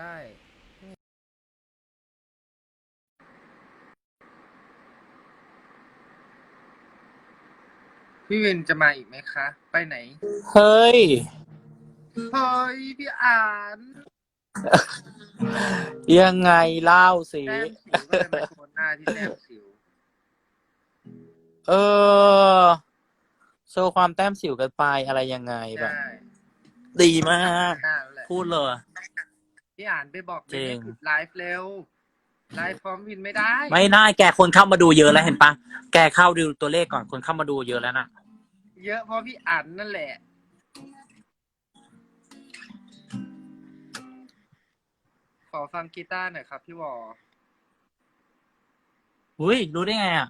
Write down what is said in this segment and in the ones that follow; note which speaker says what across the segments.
Speaker 1: ได้พี่วินจะมาอีกไหมคะ ไปไหน
Speaker 2: เฮ้ย
Speaker 1: เฮ้ย พี่อ่าน
Speaker 2: ยังไงเล่าสิ
Speaker 1: แต้มสิวก็เลยมาโชว์หน้าที่แต้มสิว
Speaker 2: เออ โชว์ความแต้มสิวกันไปอะไรยังไงแบบ
Speaker 1: ใช่
Speaker 2: ดีมาก
Speaker 1: หน้าแล้วแหละ
Speaker 2: พูดเลย
Speaker 1: พี่อ่านไปบอก
Speaker 2: จริง
Speaker 1: เบนให้หยุดไลฟ์เร็วไลฟ์พร้อมวินไม่ได้
Speaker 2: ไม่ได้แกคนเข้ามาดูเยอะแล้วเห็นปะแกเข้าดูตัวเลขก่อนคนเข้ามาดูเยอะแล้วนะ
Speaker 1: เยอะเพราะพี่อ่านนั่นแหละ ขอฟังกีตาร์หน่อยครับพี่วอ
Speaker 2: อุ้ยรู้ได้ไงอะ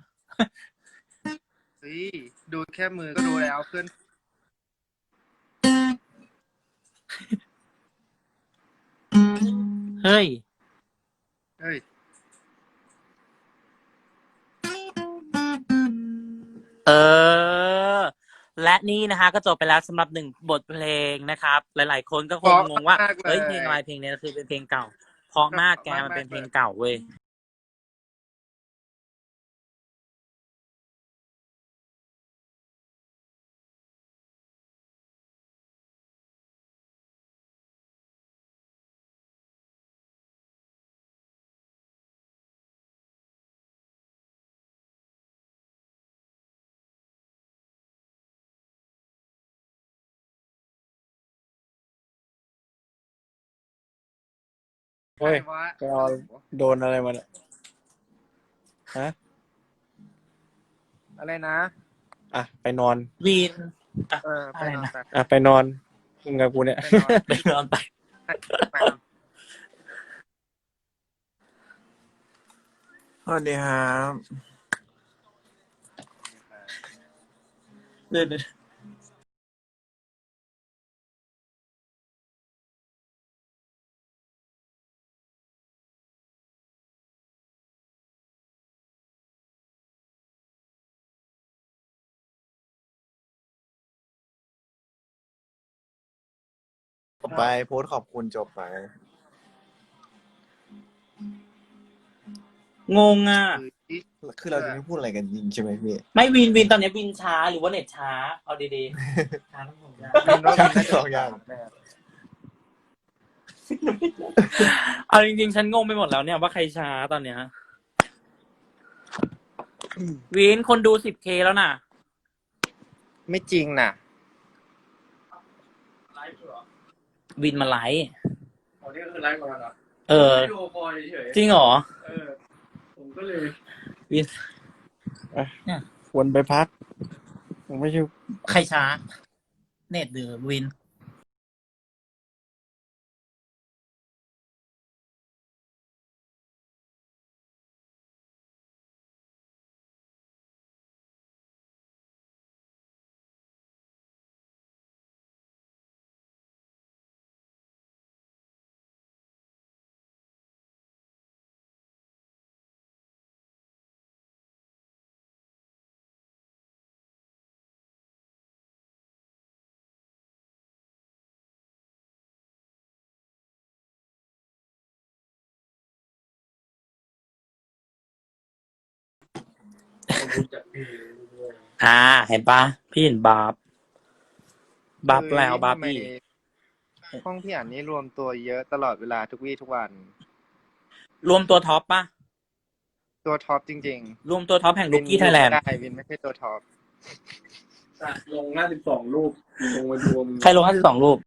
Speaker 1: เฮ้ยดูแค่มือก็ดูแล้วเพื่อน
Speaker 2: เฮ้ย
Speaker 1: เฮ้ย
Speaker 2: เออ และนี่นะคะ ก็จบไปแล้วสำหรับหนึ่งบทเพลงนะครับ หลาย ๆ คนก็คงงงว่า
Speaker 1: เพราะมากเลย
Speaker 2: เฮ้ยเพลงอะไรเพลงนี้คือเป็นเพลงเก่าเพราะมากแกมันเป็นเพลงเก่าเว้ย
Speaker 3: ฮ้ย
Speaker 1: ใครวะ
Speaker 3: ไปเอาโดนอะไรมาเนี่ยฮะ
Speaker 1: อะไรนะ
Speaker 3: อะ ไปนอน
Speaker 2: วีน
Speaker 1: เออไปนอนไป
Speaker 3: อะ ไปนอนมึงกับกูเนี่ย
Speaker 1: ไปนอน
Speaker 2: ไปนอนไป
Speaker 1: ไปนอน
Speaker 3: สวัสดีครับ
Speaker 2: เดิน
Speaker 4: จบ ไปโพสต์ขอบคุณจบไป
Speaker 2: งงอะ
Speaker 4: คือเราจะไม่พูดอะไรกันจริงใช่ไหมพี่
Speaker 2: ไม่วินวินตอนนี้วินช้าหรือว่าเน็ตช้า เอาดีๆช้าทั้งสองอย่าง
Speaker 1: วินว่าวินน่าจะ
Speaker 4: สองอย่าง
Speaker 1: แบบ
Speaker 2: เอาจริงๆ ฉันงงไปหมดแล้วเนี่ยว่าใครช้าตอนเนี้ยวินคนดู 10k แล้วน่ะ
Speaker 1: ไม่จริงน่ะ
Speaker 2: วินมาไลฟ์
Speaker 5: อ๋อนี่ก็คือไลฟ์ก่อนเหรอ
Speaker 2: เออ
Speaker 5: วิดีโอคอลเฉย
Speaker 2: จริงเหรอ
Speaker 5: ๆเออ ผมก็เลย
Speaker 2: วิน
Speaker 3: ควรไปพัก ผมไม่ใช่
Speaker 2: ใครช้า เน็ตหรือวิน
Speaker 5: รู้จักพี่ด้วย
Speaker 2: อ่า เห็นปะพี่เห็นบาร์บบับแล้วบาร์บี้
Speaker 1: ทำไมห้องพี่อ่านนี่รวมตัวเยอะตลอดเวลาทุกวี่ทุกวัน
Speaker 2: รวมตัวท็อปปะ
Speaker 1: ตัวท็อปจริง
Speaker 2: รวมตัวท็อปแห่ง
Speaker 1: ๆ
Speaker 2: ลูกี้ไทยแลนด์
Speaker 1: ได้วินไม่ใช่ตัวท็อป
Speaker 5: อะลงห้าสิบสองรูปลงมารวม
Speaker 2: ใครลงห้าสิบสองรูป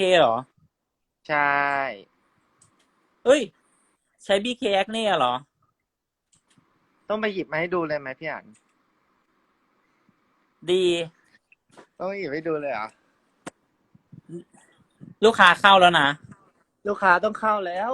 Speaker 2: เคเหรอ
Speaker 1: ใช่
Speaker 2: เอ้ย ใช้ BKX เนี่ยเหรอ
Speaker 1: ต้องไปหยิบมาให้ดูเลยไหมพี่อ่าน
Speaker 2: ดี
Speaker 1: ต้องหยิบให้ดูเลยเหรอะ
Speaker 2: ลูกค้าเข้าแล้วนะ
Speaker 1: ลูกค้าต้องเข้าแล้ว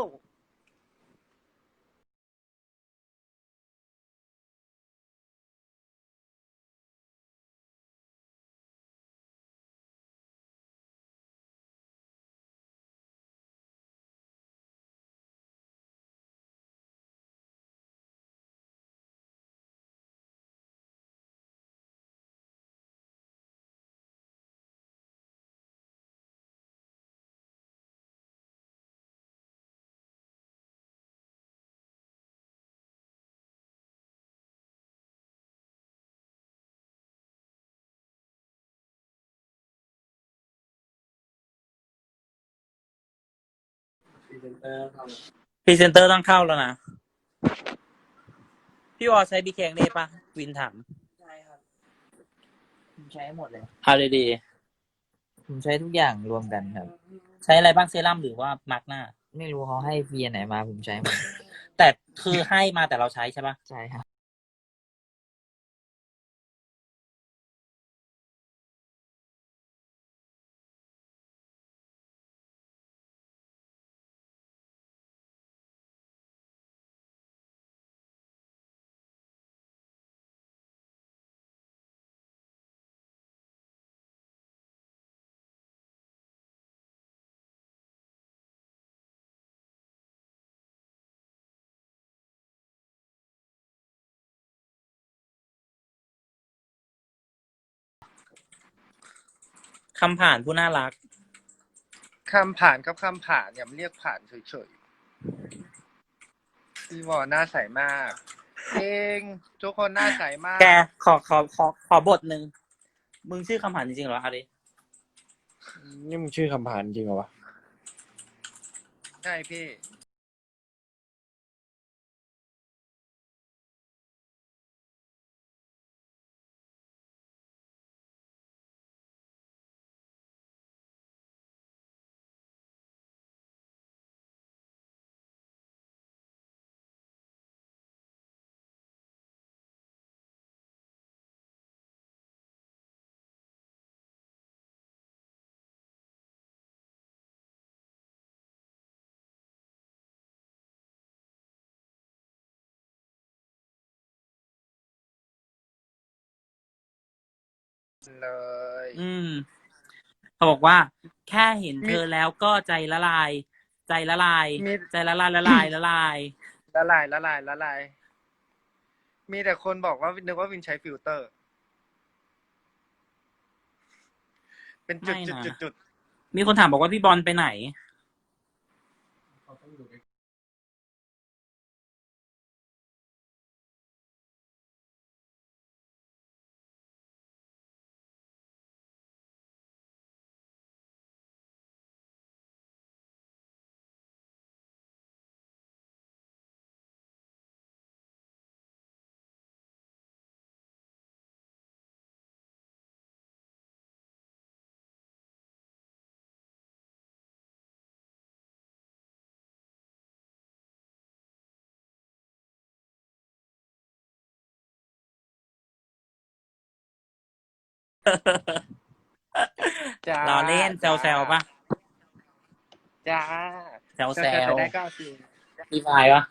Speaker 5: รีเซนเตอร์ท
Speaker 2: พรีเซนเตอร์ต้องเข้าแล้วนะ พี่วอใช้บีเคงได้ปะวินถาม
Speaker 6: ใช่ครับผมใช้หมดเลย
Speaker 2: เอาดี
Speaker 6: ผมใช้ทุกอย่างรวมกันครับ
Speaker 2: ๆใช้อะไรบ้างเซรั่มหรือว่ามาร์กหน้า
Speaker 6: ไม่รู้เขาให้ฟรีอันไหนมาผมใช้หมด
Speaker 2: แต่คือให้มาแต่เราใช้ใช่ปะ
Speaker 6: ใช่ครับำ
Speaker 2: ผ่านผู้น่ารัก
Speaker 1: คำผ่านกับคำผ่านอย่ามาเรียกผ่านเฉยๆพี่วอหน้าใสมาก เองทุกคนหน้าใสมาก
Speaker 2: แกขอขอขอขอบทหนึ่งมึงชื่อคำผ่านจริงๆเหรอเอาดิ
Speaker 3: นี่มึงชื่อคำผ่านจริงเหรอวะ
Speaker 1: ใช่พี่ เลย
Speaker 2: อืมเขาบอกว่า แค่เห็น
Speaker 1: มี
Speaker 2: เธอแล้วก็ใจละลาย ใจละลาย
Speaker 1: มี
Speaker 2: ใจละลายละลายละลาย
Speaker 1: ละลายละลายละลาย มีแต่คนบอกว่านึกว่าวินใช้ฟิลเตอร์ เป็นจุด
Speaker 2: ไม่
Speaker 1: จุด
Speaker 2: นะ
Speaker 1: จุดจุด
Speaker 2: มีคนถามบอกว่าพี่บอลไปไหน
Speaker 1: จ้า
Speaker 2: เราเล่นแซวแซวๆปะ
Speaker 1: จ้า
Speaker 2: แซวแซ
Speaker 1: แซว
Speaker 2: ว
Speaker 1: ๆได้ก็เอาสิ
Speaker 2: มีไฟล์ปะ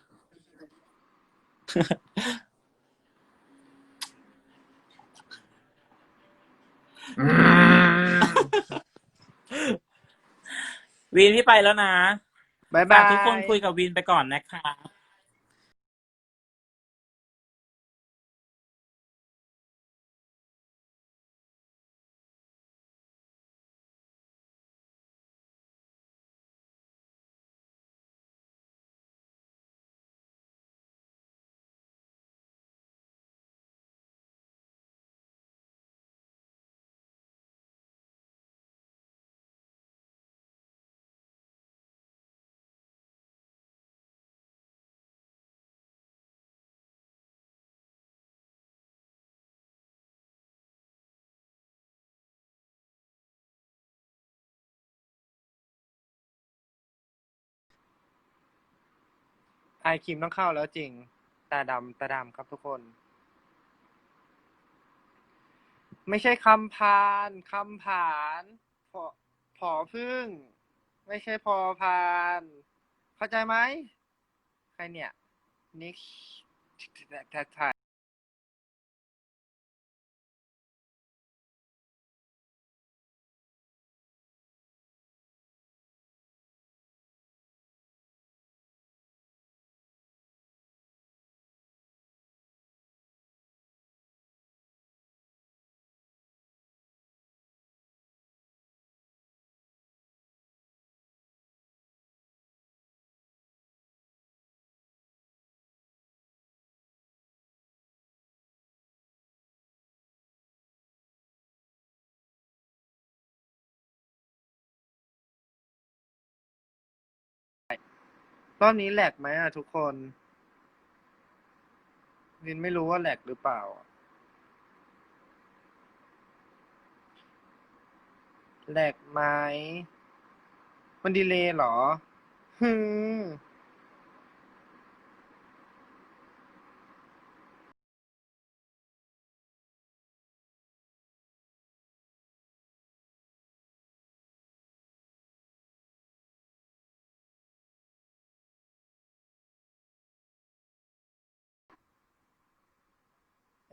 Speaker 2: วินพี่ไปแล้วนะ
Speaker 1: บาย
Speaker 2: ฝา
Speaker 1: บากย
Speaker 2: ทุกคนคุยกับวินไปก่อนนะคะ
Speaker 1: ไอคิมต้องเข้าแล้วจริง ตาดำตาดำครับทุกคน ไม่ใช่คำพานคำผานผอผอพึ่ง ไม่ใช่พอพาน เข้าใจไหม ใครเนี่ยนิกถ่าย รอบนี้แหลกไหมอะทุกคนนินไม่รู้ว่าแหลกหรือเปล่า แหลกไหมมันดีเลย์เหรอฮึ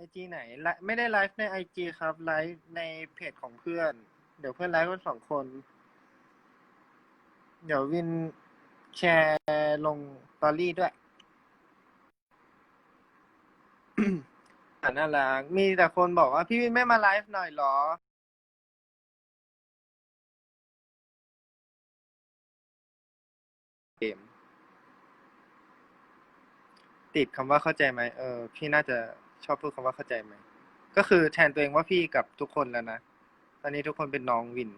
Speaker 1: ไอจีไหนไลฟ์ไม่ได้ไลฟ์ในไอจีครับ ไลฟ์ในเพจของเพื่อน เดี๋ยวเพื่อนไลฟ์กันสองคน เดี๋ยววินแชร์ลงตอรี่ด้วยอ่าน่ารักมีแต่คนบอกว่าพี่วินไม่มาไลฟ์หน่อยหรอเกมติดคำว่าเข้าใจไหมเออ พี่น่าจะ อบพูดคำว่าเข้าใจไหม ก็คือแทนตัวเองว่าพี่กับทุกคนแล้วนะ ตอนนี้ทุกคนเป็นน้องวิน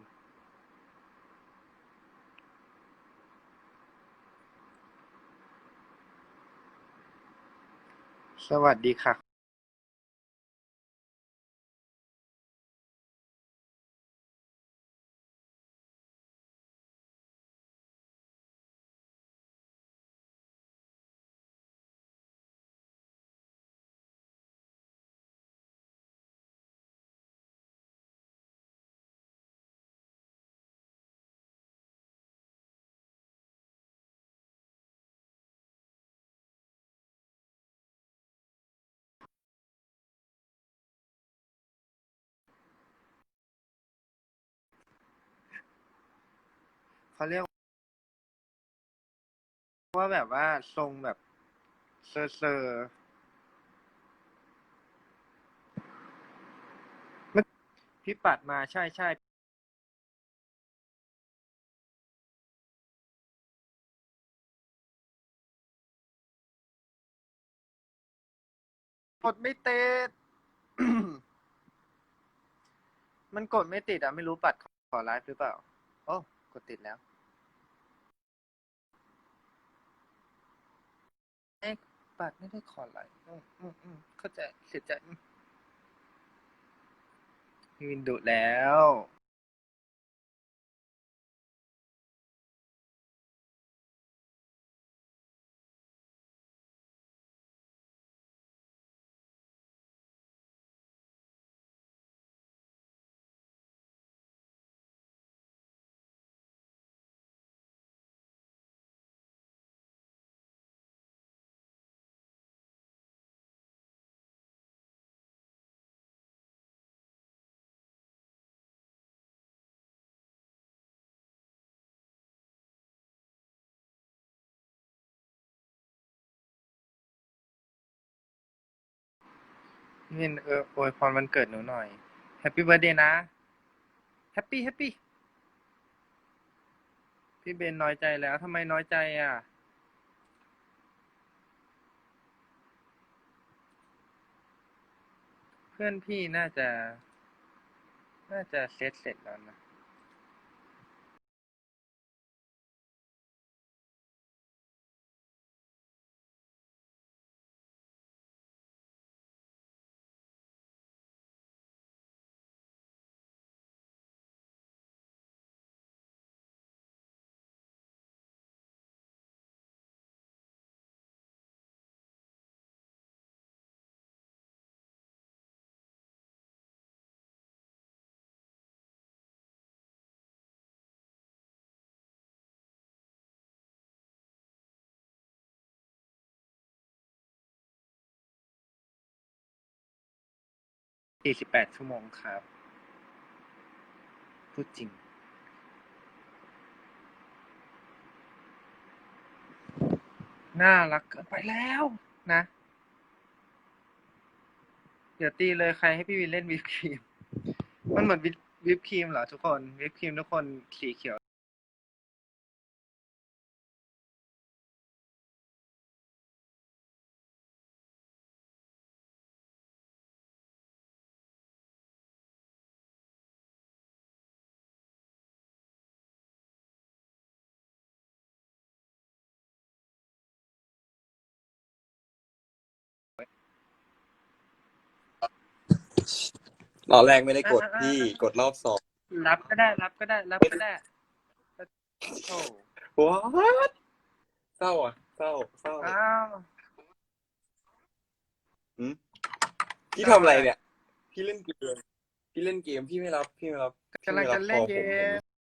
Speaker 1: สวัสดีค่ะ เขาเรียกว่าแบบว่าทรงแบบเซอร์เซอร์พี่ปัดมาใช่ใช่กดไม่ติด มันกดไม่ติดอะ ไม่รู้ปัดขอไลฟ์หรือเปล่า โอ้ กดติดแล้ว ปัดไม่ได้ขอไลอืมอืมอืมเข้าใจ เสียใจมพี่วินดุแล้ว นเอออวยพรวันเกิดหนูหน่อย แฮปปี้เบิร์ดเดย์นะ แฮปปี้แฮปปี้ พี่เบนน้อยใจแล้วทำไมน้อยใจอะ เพื่อนพี่น่าจะ น่าจะเซตเสร็จแล้วนะ สี่สิบแปดชั่วโมงครับ พูดจริงน่ารักเกินไปแล้วนะ เดี๋ยวตีเลยใครให้พี่วินเล่นวิปครีม มันเหมือนวิปวิปครีมเหรอทุกคน วิปครีมทุกคนสีเขียว
Speaker 7: รอบแรกไม่ได้กด
Speaker 1: อะอะ
Speaker 7: พี่กดรอบสอง
Speaker 1: รับก็ได้ รับก็ได้ รับก็ได้โอ้
Speaker 7: ว้าเศร้าอะเศร้าเศร้า
Speaker 1: อ้าว
Speaker 7: พี่ทำอะไรเนี่ย พี่เล่นเกมพี่เล่นเกมพี่ไม่รับพี่ไม่รับพี่
Speaker 1: กำลัง
Speaker 7: ไม่รั
Speaker 1: จะ
Speaker 7: บ
Speaker 1: เล่น
Speaker 7: คอ
Speaker 1: เก
Speaker 7: ผม
Speaker 1: ม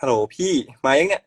Speaker 7: ฮัลโหลพี่ มายังเนี่ย